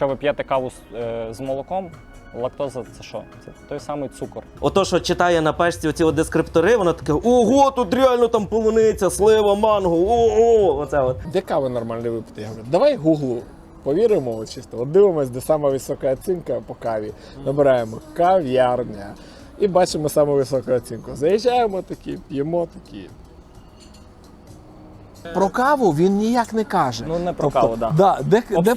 Якщо ви п'єте каву з, е, з молоком, лактоза це що? Це той самий цукор. Ото, що читає на пешці оці от дескриптори, воно таке: ого, тут реально там полуниця, слива, манго, ого, оце от. Де кави нормально випити? Я говорю, давай гуглу. Повіримо, от чисто. От дивимось, де сама висока оцінка по каві. Набираємо кав'ярня і бачимо саму високу оцінку. Заїжджаємо такі, п'ємо такі. Про каву він ніяк не каже. Ну, не про каву, да. Да, де, де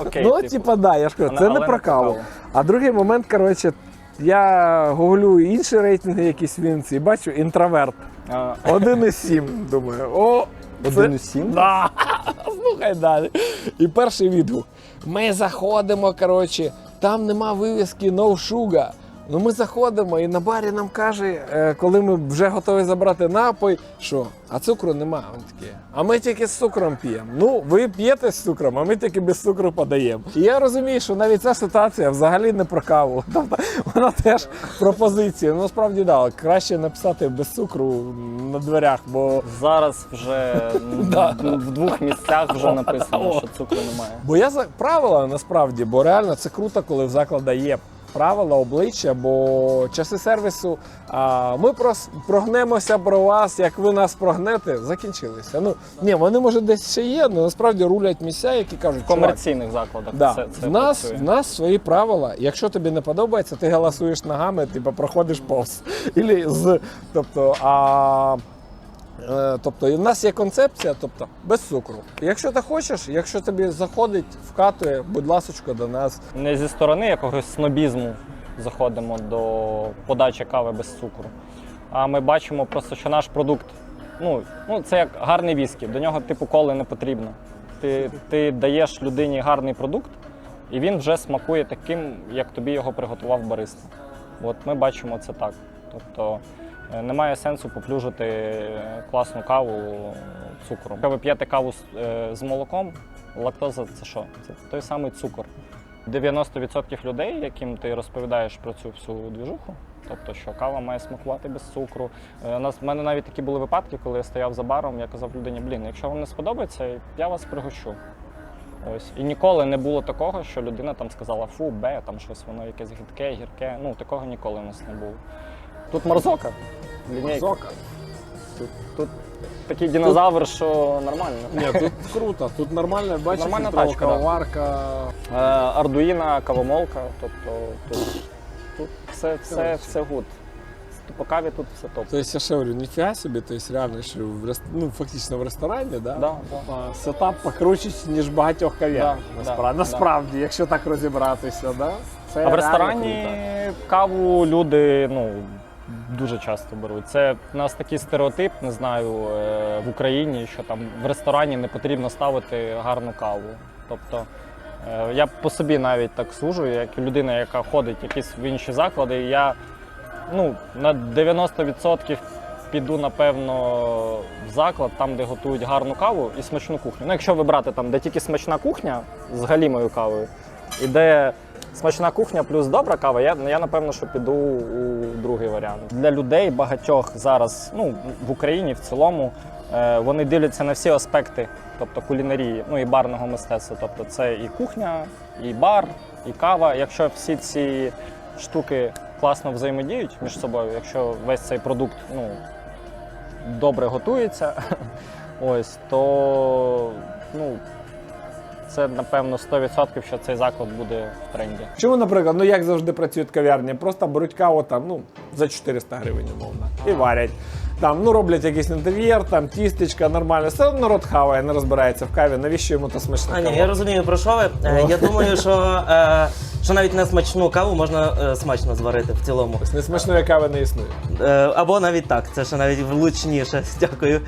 окей. Ну, типу. типа, да, я ж кажу, Але- це але не про каву. каву. А другий момент, коротше, я гуглю інші рейтинги, якісь вінці, і бачу інтроверт. А, 1,7. Думаю, о, це- 1,7? Да. Слухай далі. І перший відгук. Ми заходимо, коротше, там нема вивіски No Sugar. Ну ми заходимо, і на барі нам каже, е, коли ми вже готові забрати напой, що а цукру нема. Такий, а ми тільки з цукром п'ємо. Ну, ви п'єте з цукром, а ми тільки без цукру подаємо. І я розумію, що навіть ця ситуація взагалі не про каву. Тобто вона теж про позицію. Ну, справді да, краще написати без цукру на дверях, бо Зараз вже в двох місцях вже написано, що цукру немає. Бо я за правила насправді, бо реально це круто, коли в закладах є правила, обличчя, бо часи сервісу. А ми прос, прогнемося про вас, як ви нас прогнете, закінчилися. Ну ні, вони може десь ще є, але насправді рулять місця, які кажуть, В «Чувак, комерційних закладах Да. це, це в, нас, працює. в нас свої правила. Якщо тобі не подобається, ти голосуєш ногами, типу проходиш повз. Ілі з, тобто, а, тобто, і в нас є концепція, тобто без цукру. Якщо ти хочеш, якщо тобі заходить, вкатує, будь ласочка до нас. Не зі сторони якогось снобізму заходимо до подачі кави без цукру. А ми бачимо просто, що наш продукт, ну, ну це як гарний віскі, до нього типу коли не потрібно. Ти, ти даєш людині гарний продукт, і він вже смакує таким, як тобі його приготував бариста. От ми бачимо це так. Тобто е, немає сенсу поплюжити е, класну каву цукром. Якщо ви п'єте каву з, е, молоком, лактоза це що? Це той самий цукор. 90% людей, яким ти розповідаєш про цю всю двіжуху, тобто, що кава має смакувати без цукру. Е, У нас в мене навіть такі були випадки, коли я стояв за баром, я казав людині, блін, якщо вам не сподобається, я вас пригощу. Ось. І ніколи не було такого, що людина там сказала фу, бе, там щось воно якесь гидке, гірке. Ну, такого ніколи у нас не було. Тут марзока. Лінійка. Зока. Тут, тут такий динозавр, що нормально. Ні, тут круто, тут нормально, бачиш, Нормальна фільтрова тачка, да. Е, Ардуїна, кавомолка, тобто тут, тут все, все, все гуд. По каві тут все топ. Тобто я ще говорю, ніфіга собі, тобто реально, що в рест... ну, фактично в ресторані, да? Да, да. А, Сетап покруче, ніж багатьох кав'ярнях. Да, насправді, да, насправді, якщо так розібратися, да? Це А в реально ресторані круто. каву люди ну, дуже часто беруть. Це у нас такий стереотип, не знаю, е, в Україні, що там в ресторані не потрібно ставити гарну каву. Тобто е, я по собі навіть так сужу, як людина, яка ходить якісь в інші заклади, я ну, на 90% піду, напевно, в заклад, там, де готують гарну каву і смачну кухню. Ну, якщо ви брати там, де тільки смачна кухня з галімою кавою, і де смачна кухня плюс добра кава, я, я напевно, що піду у другий варіант. Для людей багатьох зараз, ну, в Україні в цілому, е, вони дивляться на всі аспекти, тобто кулінарії, ну і барного мистецтва. Тобто це і кухня, і бар, і кава. Якщо всі ці штуки класно взаємодіють між собою, якщо весь цей продукт ну, добре готується, ось, то ну, це напевно 100% що цей заклад буде в тренді. Чому, наприклад, ну як завжди працюють кав'ярні, просто беруть каву там, ну, за 400 гривень, умовно, і варять. Там, ну, роблять якийсь інтер'єр, там тістечка, нормально. Все одно народ хаває, не розбирається в каві, навіщо йому та смачна А, ні, я розумію, про що ви. Е, Я думаю, що, е, що навіть не смачну каву можна е, смачно зварити в цілому. Тобто Несмачної кави не існує. Е, Або навіть так, це ще навіть влучніше. Дякую. Е,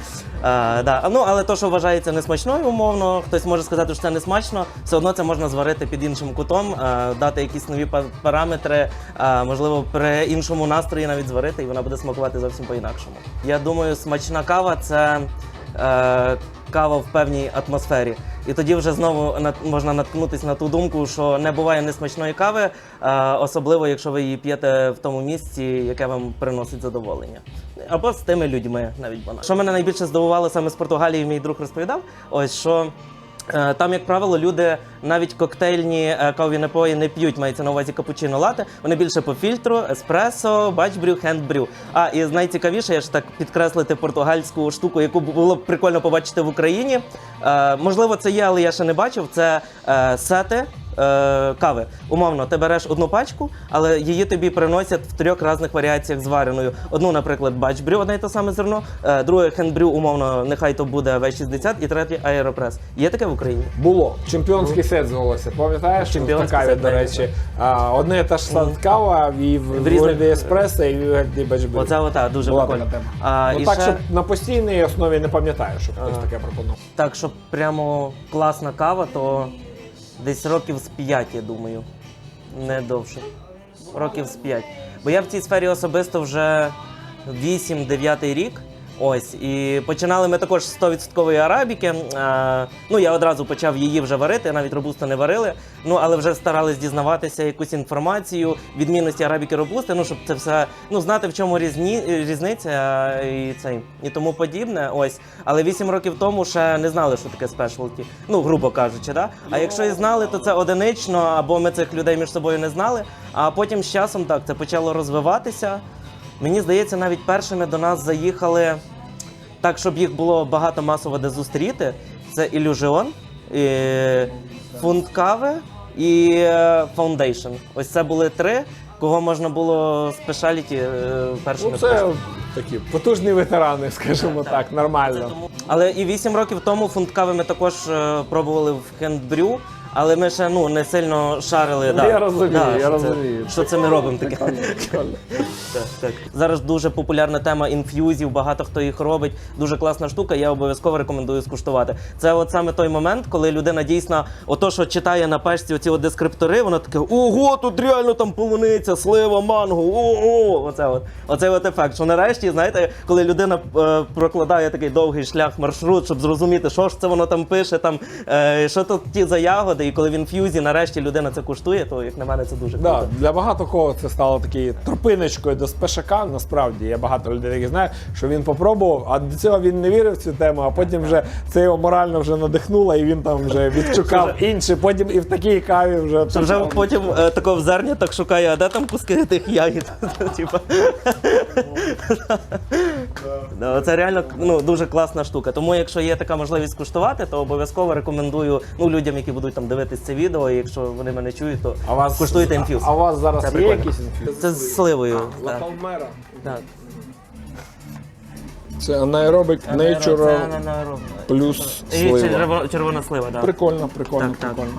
да. А, Ну, але то, що вважається несмачною, умовно, хтось може сказати, що це не смачно, все одно це можна зварити під іншим кутом, е, дати якісь нові па- параметри, е, можливо, при іншому настрої навіть зварити, і вона буде смакувати зовсім по-інакшому. Я думаю, смачна кава це е, кава в певній атмосфері. І тоді вже знову можна наткнутися на ту думку, що не буває несмачної кави, е, особливо якщо ви її п'єте в тому місці, яке вам приносить задоволення. Або з тими людьми навіть вона. Що мене найбільше здивувало саме з Португалії, мій друг розповідав, ось що. Е, Там, як правило, люди навіть коктейльні е, кавові напої не п'ють, мається на увазі капучино лати. Вони більше по фільтру, еспресо, бачбрю, хендбрю. А і найцікавіше, я ж так підкреслити португальську штуку, яку було б прикольно побачити в Україні. Е, можливо, це є, але я ще не бачив. Це сети. Е, Кави. Умовно, ти береш одну пачку, але її тобі приносять в трьох різних варіаціях звареною. Одну, наприклад, бачбрю, одне й те саме зерно, е, друге хендбрю, умовно, нехай то буде В60, і третє аеропрес. Є таке в Україні? Було. Чемпіонський сет звалося. Пам'ятаєш? Чемпіонський каві, сет, до речі. А, одне і та ж саме кава і в, В різних- вигляді еспресо, і в вигляді бачбрі. Оце ота дуже Була прикольно. така тема. А, ну і так, ще, щоб на постійній основі не пам'ятаю, щоб хтось таке пропонував. так, щоб прямо класна кава, то десь років з п'ять, я думаю. Не довше. Років з п'ять. Бо я в цій сфері особисто вже 8-9 рік. Ось, і починали ми також з 100% арабіки. Е, ну, я одразу почав її вже варити, навіть робусто не варили. Ну, але вже старались дізнаватися якусь інформацію, відмінності арабіки робусти, ну, щоб це все ну, знати, в чому різні, різниця е, і цей, і тому подібне. Ось. Але 8 років тому ще не знали, що таке спешалті. Ну, грубо кажучи, да? А якщо і знали, то це одинично, або ми цих людей між собою не знали. А потім з часом так це почало розвиватися. Мені здається, навіть першими до нас заїхали так, щоб їх було багато масово де зустріти. Це ілюжіон, фунт кави і Foundation. Ось це були три, кого можна було спешаліті е, першими. Ну, це такі потужні ветерани, скажімо так, нормально. Тому- Але і 8 років тому фунт кави ми також е, пробували в хендбрю, але ми ще ну, не сильно шарили. Ну, я розумію, я що розумію. Це, що це ми робимо таке. Так, так. Зараз дуже популярна тема інф'юзів, багато хто їх робить. Дуже класна штука, я обов'язково рекомендую скуштувати. Це от саме той момент, коли людина дійсно, ото, що читає на пешці оці от дескриптори, вона таке: ого, тут реально там полуниця, слива, манго, ого, оце от. Оцей от ефект. Що нарешті, знаєте, коли людина е, прокладає такий довгий шлях, маршрут, щоб зрозуміти, що ж це воно там пише, там, е, що тут ті за ягоди, і коли в інф'юзі нарешті людина це куштує, то як на мене це дуже круто. Да, для багато кого це стало такою тропиночкою до спешака. Насправді я багато людей таких знаю, що він попробував, а до цього він не вірив в цю тему, а потім вже це його морально вже надихнуло, і він там вже відшукав інші. Потім і в такій каві вже Що вже потім е, такого в зерні так шукає, а де там куски тих ягід? Типа. Да, Це реально ну, дуже класна штука. Тому, якщо є така можливість куштувати, то обов'язково рекомендую ну, людям, які будуть там дивитись це відео. І якщо вони мене чують, то а вас куштуйте інфюз. А у вас зараз Це є прикольно. якийсь інфюз? Це з сливою. Так. Палмера. Так. Це Anaerobic Nature плюс І слива. червона, червона слива, так. Прикольно, прикольно, Так, так. прикольно.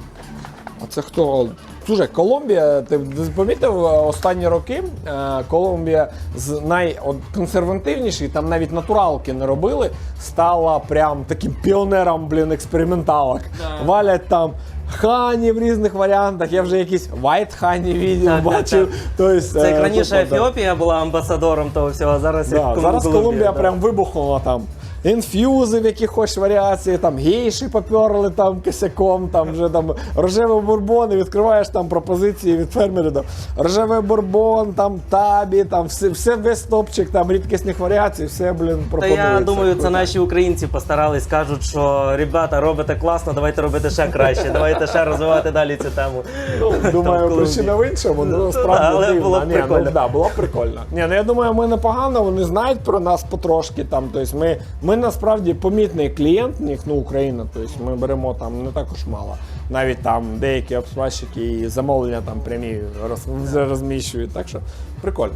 А це хто? Слушай, Колумбія, ти помітив е, останні роки? е, Колумбія з найконсервативніші, там навіть натуралки не робили, стала прям таким піонером, блін, експерименталок. Валять там. Хані в різних варіантах. Я вже якісь white хані відео Так, бачив. так. Тобто, Це як е, раніше. Ефіопія була амбасадором того всього, а зараз, Да, як зараз Колумбія да. прям вибухнула там. Інф'юзи в якихось варіації, там гейші поперли там косяком, там вже там рожевий бурбон, і відкриваєш там пропозиції від фермерів. Там, рожевий бурбон, там табі, там все, все весь топчик там рідкісних варіацій, все, блін, Та пропонується. я думаю, це наші українці постарались, кажуть, що ребята, робите класно, давайте робити ще краще, давайте ще розвивати далі цю тему. Ну, думаю, причина в іншому, ну Ну, справді але було б Ні, прикольно. Ну, да, було б прикольно. Ні, ну я думаю, ми непогано, вони знають про нас потрошки. Там, тобто ми, ми насправді помітний клієнт них, ну, Україна, тобто ми беремо там не також мало. Навіть там деякі обсмажчики і замовлення там прямі роз, розміщують. Так що прикольно.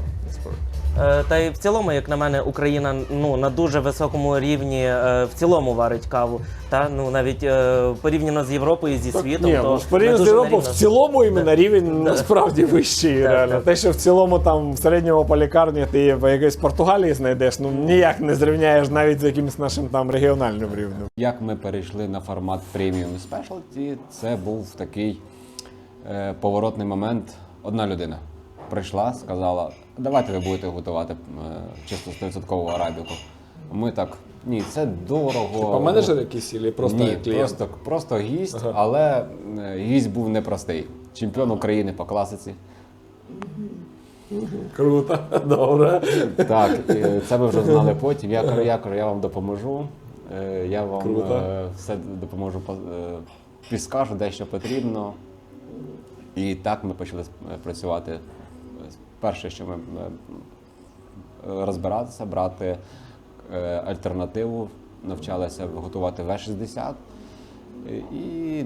Е, Та й в цілому, як на мене, Україна ну на дуже високому рівні е, в цілому варить каву. Та ну навіть е, порівняно з Європою зі світом, Ні, то ну, порівняно з Європою, в на цілому іменно рівень насправді вищий. Реально. Те, що в цілому там в середньому по лікарні ти в якоїсь Португалії знайдеш, ну ніяк не зрівняєш навіть з якимось нашим там регіональним рівнем. Як ми перейшли на формат преміум спешалті, це був такий е, поворотний момент. Одна людина прийшла, сказала: давайте ви будете готувати е, чисто 100% арабіку. Ми так, ні, це дорого. Типа менеджер якийсь і просто Ні, клієнт? просто, просто гість, але е, гість був непростий. Чемпіон України по класиці. Круто, добре. Так, це ви вже знали потім. Я кажу, я кажу, я вам допоможу. Е, Я вам Круто. все допоможу, по- підскажу, де що потрібно. І так ми почали працювати. Перше, що ми е, розбиратися, брати е, альтернативу, навчалися готувати В-60. Е, І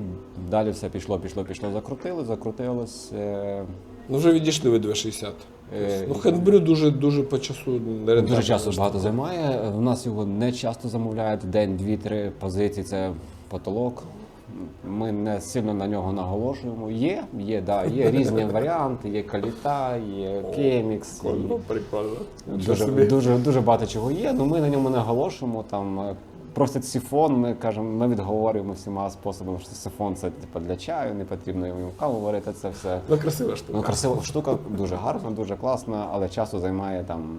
далі все пішло, пішло, пішло, закрутили, закрутилось. е, Ну вже відійшли від 260. Е, Ну, хендбрю дуже дуже по часу не Дуже часу багато займає. У нас його не часто замовляють. День, дві-три позиції це потолок. Ми не сильно на нього наголошуємо. Є, є, да, є різні варіанти, є каліта, є кемікс. Прикольно, прикольно. Дуже, дуже, дуже багато чого є, але ми на ньому наголошуємо. Там е, просять сифон, ми кажемо, ми відговорюємо всіма способами, що сифон це типу, для чаю, не потрібно йому каву варити, це все. Ну, красива штука. Ну, красива штука, дуже гарна, дуже класна, але часу займає там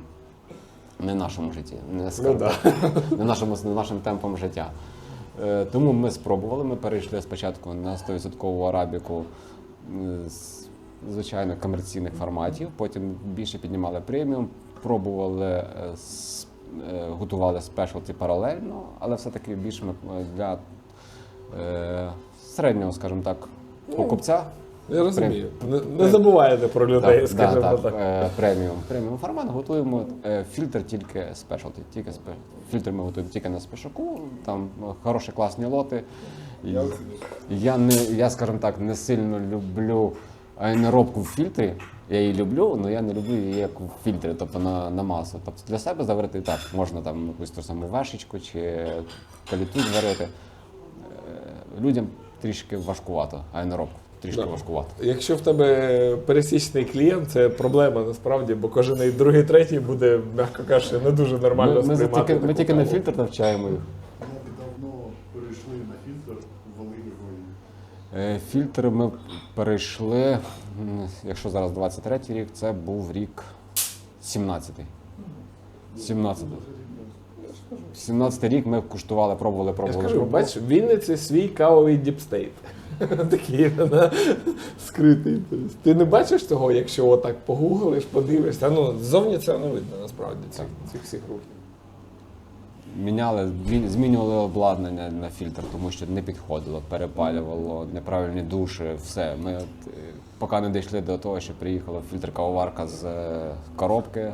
не нашому житті, не, скажімо да. не нашому, не нашим темпом життя. Е, тому ми спробували. Ми перейшли спочатку на 100% арабіку з звичайно комерційних форматів, потім більше піднімали преміум, пробували е, е, готували спешалті паралельно, але все-таки більше ми для середнього, скажімо так, покупця. Я розумію. Не, не забувайте про людей, Так, скажімо так. так, е, преміум. Преміум формат готуємо е, фільтр тільки спешалті. Тільки спе... Фільтр ми готуємо тільки на спешаку, там е, хороші класні лоти. І Я не я, скажімо так, не сильно люблю аероробку в фільтрі. Я її люблю, але я не люблю її як в фільтрі, тобто на, на масу. Тобто для себе заварити так, можна там якусь ту саму вешечку чи каліту зварити. Е, Людям трішки важкувато, аероробку трішки Да. важкувато. Якщо в тебе пересічний клієнт, це проблема насправді, бо кожен і другий, третій буде, м'яко кажучи, не дуже нормально Ми, ми, сприймати. тільки, ми тільки на фільтр навчаємо їх. Ми давно перейшли на фільтр, ввели його. Е, Фільтр ми перейшли, якщо зараз 23 рік, це був рік 17-й. 17 17 рік ми куштували, пробували, Я пробували. скажу, пробували. бач, в Вінниці свій кавовий діпстейт. Такий да, скритий. Тобто Ти не бачиш цього, якщо отак погуглиш, подивишся. Ну, ззовні це не видно насправді цих, цих всіх рухів. Міняли, змінювали обладнання на фільтр, тому що не підходило, перепалювало, неправильні душі, все. Ми от, е, поки не дійшли до того, що приїхала фільтр кавоварка з е, коробки,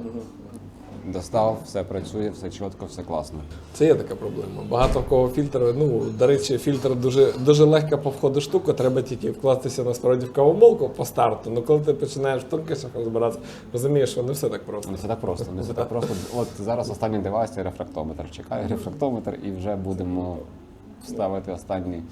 достав, все працює, все чітко, все класно. Це є така проблема. Багато в кого фільтр, ну, до речі, фільтр дуже, дуже легка по входу штука, треба тільки вкластися насправді в кавомолку по старту. Ну коли ти починаєш в тонкощах розбиратися, розумієш, що не все так просто. Не все так просто. Не все так просто. От зараз останній девайс це рефрактометр. Чекаю рефрактометр і вже будемо ставити останні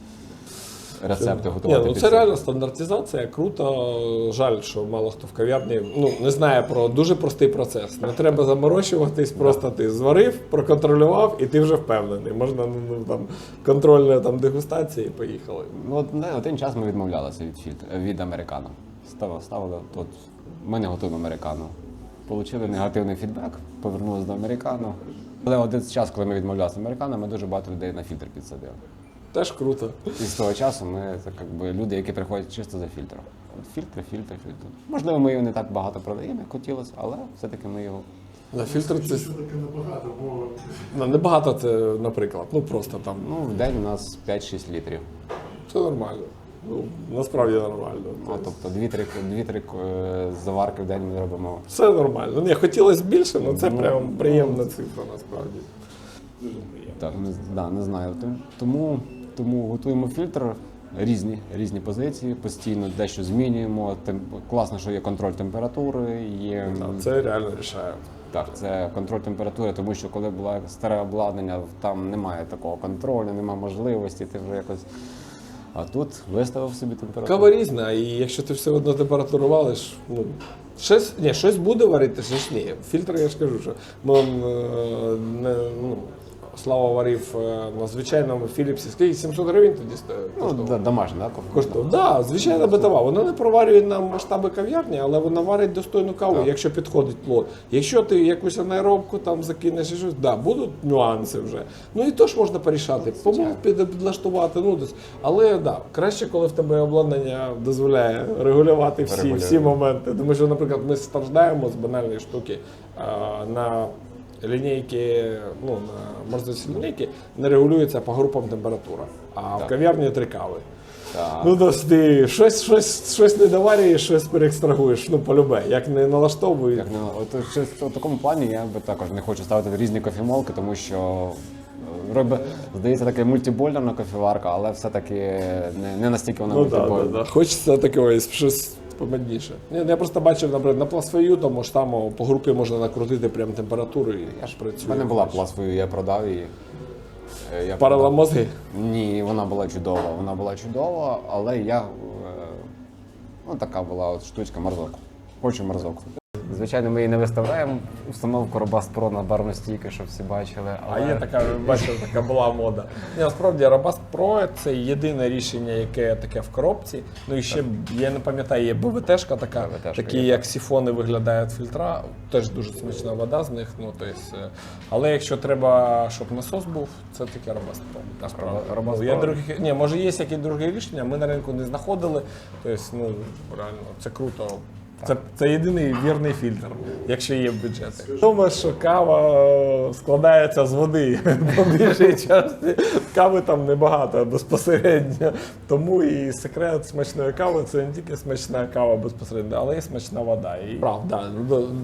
рецепти Ні, ну це реально стандартизація, круто. Жаль, що мало хто в кав'ярні ну, не знає про дуже простий процес. Не треба заморочуватись, просто ти зварив, проконтролював, і ти вже впевнений. Можна ну, ну, там контрольна там дегустація і поїхали. Ну, от не один час ми відмовлялися від фільтр від американо. Ставили, ставили тут. Ми не готуємо американо. Получили негативний фідбек, повернулися до американо. Але один час, коли ми відмовлялися американо, ми дуже багато людей на фільтр підсадили. Теж круто. І з того часу ми це якби люди, які приходять чисто за фільтром. От фільтр, фільтр, фільтр. Можливо, ми його не так багато продаємо, як хотілося, але все-таки ми його. На фільтр це Це таке небагато, бо ну, небагато це, наприклад. Ну просто там. Ну, в день у нас 5-6 літрів. Це нормально. Ну, насправді нормально. Ну, тобто 2-3 2-3 е, заварки в день ми робимо. Все нормально. Ні, хотілося більше, але це Ну, прям приємна цифра насправді. Дуже приємно. Так, не, да, не знаю. Тому, тому готуємо фільтр. Різні, різні позиції, постійно дещо змінюємо. Тем, класно, що є контроль температури, є це реально рішає. Так, це контроль температури, тому що коли було старе обладнання, там немає такого контролю, немає можливості, ти вже якось. А тут виставив собі температуру. Кава різна, і якщо ти все одно температуру валиш, ну. Щось, ні, щось буде варити, щось ні. Фільтр, я ж кажу, що е, не, ну, Слава варив е, на звичайному Філіпсі. Скільки 700 гривень тоді? Ну, да, домашня, да? Коштує. Да, звичайна битова. Вона не проварює на масштаби кав'ярні, але вона варить достойну каву, Так. якщо підходить плод. Якщо ти якусь анаеробку там закинеш і щось, да, будуть нюанси вже. Ну і то ж можна порішати. Помов під, підлаштувати, ну десь. Але да, краще, коли в тебе обладнання дозволяє регулювати всі, всі моменти. Тому що, наприклад, ми страждаємо з банальної штуки а, на лінійки, ну, на морозильці лінійки не регулюється по групам температура. А в кав'ярні три кави. Так. Ну, ти щось, щось, щось не доварюєш, щось переекстрагуєш, ну, полюбе, як не налаштовують. Як не от щось в такому плані я би також не хочу ставити різні кофемолки, тому що е, робить, здається, таке мультибольна кофеварка, але все-таки не, не настільки вона Ну, да, да, да. Хочеться такого щось помадніше. Ні, ну, я просто бачив, наприклад, на пласвою, тому що там по групі можна накрутити прям температуру і аж У мене була пласвою, я продав її. Е, Я Парила продав. мозги. Ні, вона була чудова. Вона була чудова, але я. е, Ну, така була от штучка мерзок. Хочу морозок. Звичайно, ми її не виставляємо установку Pro на барну стійку, щоб всі бачили. А є така, бачив, така була мода. Ні, насправді Pro це єдине рішення, яке таке в коробці. Ну і ще я не пам'ятаю, є БВТшка така, БВТшка такі є, як сіфони виглядають фільтра. Теж дуже смачна вода з них. Ну, то есть, е, але якщо треба, щоб насос був, це насправді. Robust Ну, я других, ні, може є якісь другі рішення, ми на ринку не знаходили. Тобто, ну реально, це круто. Це, це єдиний вірний фільтр, якщо є бюджети. Думаю, що кава е, складається з води. По більшій часті кави там небагато безпосередньо. Тому і секрет смачної кави це не тільки смачна кава безпосередньо, але й смачна вода. І правда,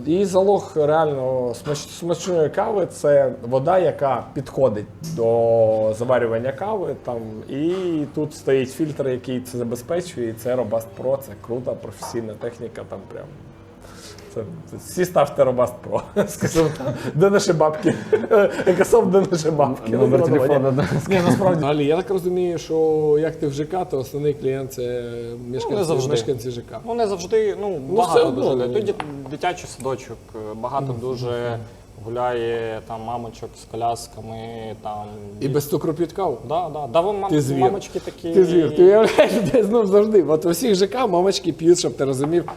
і залог реально смач, смачної кави це вода, яка підходить до заварювання кави. Там і тут стоїть фільтр, який це забезпечує. І це Robust Pro, це крута професійна техніка. Там прям це, це всі ставте Робаст Про. Де наші бабки? Екософт, де наші бабки? Номер Ну, телефону, ні. да. Насправді. Алі, я так розумію, що як ти в ЖК, то основний клієнт це мешканці, ну, завжди. мешканці ЖК. Ну не завжди, ну багато ну, дуже. Тоді дитячий садочок, багато дуже гуляє там мамочок з колясками, там. І без цукру п'ють каву. Да, да. Да, вон мам... Ти звір. мамочки такі. Ти звір, ти уявляєш, де знов завжди. От у всіх ЖК мамочки п'ють, щоб ти розумів,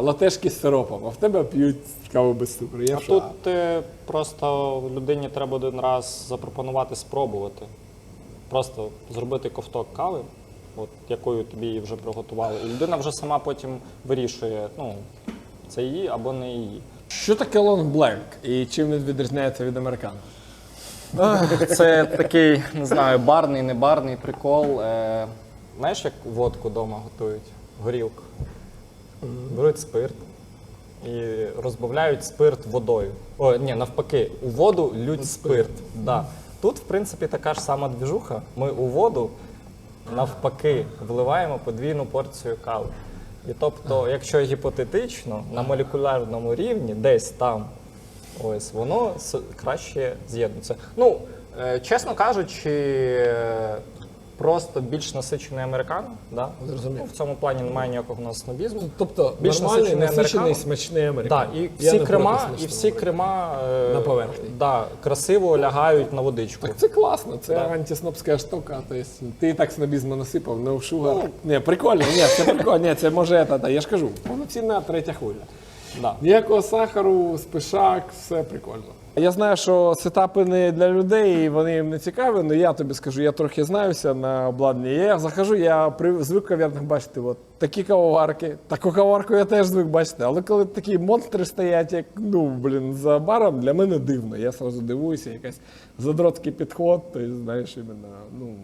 латешки з сиропом, а в тебе п'ють каву без цукру. Я А шоці. тут е, просто людині треба один раз запропонувати спробувати. Просто зробити ковток кави, от, якою тобі її вже приготували. І людина вже сама потім вирішує, ну, це її або не її. Що таке Black і чим він відрізняється від американо? Це такий, не знаю, барний, не барний прикол. Е, знаєш, як водку вдома готують? Горілку. Беруть спирт і розбавляють спирт водою. О, ні, навпаки, у воду лють спирт. Да. Тут, в принципі, така ж сама двіжуха. Ми у воду навпаки вливаємо подвійну порцію кави. І тобто, якщо гіпотетично на молекулярному рівні, десь там, ось воно краще з'єднується. Ну, е, чесно кажучи, просто більш насичений американо. Да? Зрозумів. Ну, в цьому плані немає ніякого у нас снобізму. Тобто Більш нормальний, насичений смачний американо. Так, і всі не крема, і всі крема е, На поверхні. Да, красиво лягають на водичку. Так це класно, це Да. антиснобська штука. Тобто, ти і так снобізму насипав, no sugar. Ні, прикольно, ні, це прикольно, ні, це може, та, та, я ж кажу, повноцінна третя хвиля. Да. Ніякого сахару, спишак, все прикольно. Я знаю, що сетапи не для людей, вони їм не цікаві, але я тобі скажу, я трохи знаюся на обладнанні. Я захожу, я звик в бачити от такі кавоварки. Таку кавоварку я теж звик бачити. Але коли такі монстри стоять, як ну блін, за баром, для мене дивно. Я сразу дивуюся, якась задротський підход, то знаєш, іменно, ну,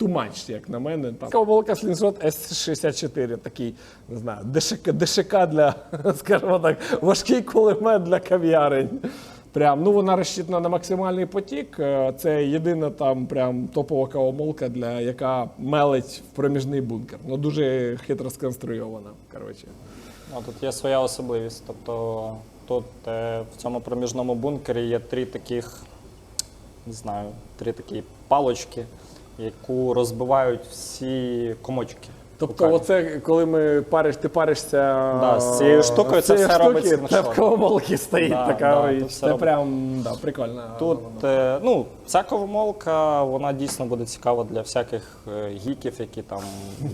too як на мене. Там. Кавоволка Slingshot S64, такий, не знаю, ДШК, ДШК для, скажімо так, важкий кулемет для кав'ярень. Прям, ну вона розчитана на максимальний потік. Е, Це єдина там прям топова кавомолка, для яка мелить в проміжний бункер. Ну дуже хитро сконструйована. Коротше. Ну, тут є своя особливість. Тобто тут е, в цьому проміжному бункері є три таких, не знаю, три такі палочки, яку розбивають всі комочки. Тобто, оце коли ми париш, ти паришся Да, з цією штукою з це все штуки, Це в кавомолці стоїть Да, така да, річ. Це робить. прям да, прикольно. Тут е, ну, ця кавомолка, вона дійсно буде цікава для всяких е, гіків, які там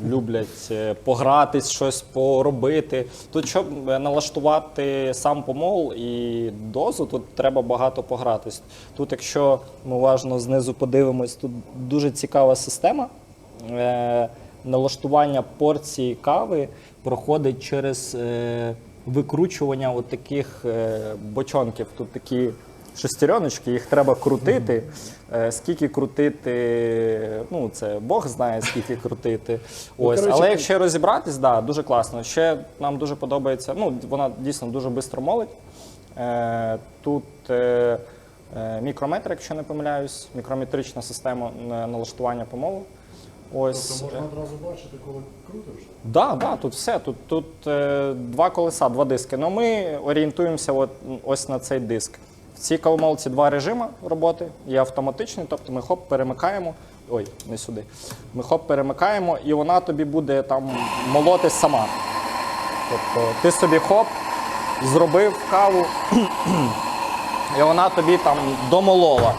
люблять е, погратись, щось поробити. Тут, щоб е, налаштувати сам помол і дозу, тут треба багато погратись. Тут, якщо ми уважно знизу подивимось, тут дуже цікава система. Е, налаштування порції кави проходить через е, викручування от таких е, бочонків. Тут такі шестереночки, їх треба крутити. Е, Скільки крутити, ну це Бог знає, скільки крутити. Ось. коротше, Але якщо розібратись, да, дуже класно. Ще нам дуже подобається, ну, вона дійсно дуже швидко молить. Е, Тут е, е, мікрометр, якщо не помиляюсь, мікрометрична система е, налаштування помолу. Ось. Тобто можна одразу бачити, коли крутиш. Да, да, тут все. Тут, тут е, два колеса, два диски. Ну ми орієнтуємося от, ось на цей диск. В цій кавомолці два режими роботи. Є автоматичний, тобто ми хоп перемикаємо. Ой, не сюди. Ми хоп перемикаємо, і вона тобі буде там молоти сама. Тобто ти собі хоп, зробив каву, і вона тобі там домолола.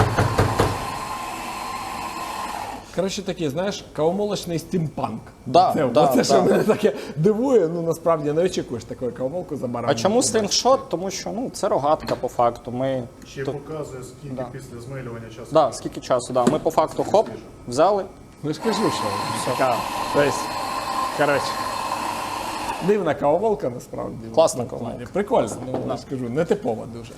Коротше, такий, знаєш, кавомолочний стімпанк. Да, це, да, оце, да. що мене таке дивує, ну насправді не очікуєш такої кавомолку за бараном. А чому слінгшот? Тому що ну, це рогатка по факту. Ми Ще показує, скільки Да. після змилювання часу. Да, скільки часу, да. Ми по факту хоп, взяли. Ну ж кажу, що. Тобто, коротше. Дивна кавомолка насправді. Класна кавомолка. Прикольно, ну я ж кажу, нетипова дуже.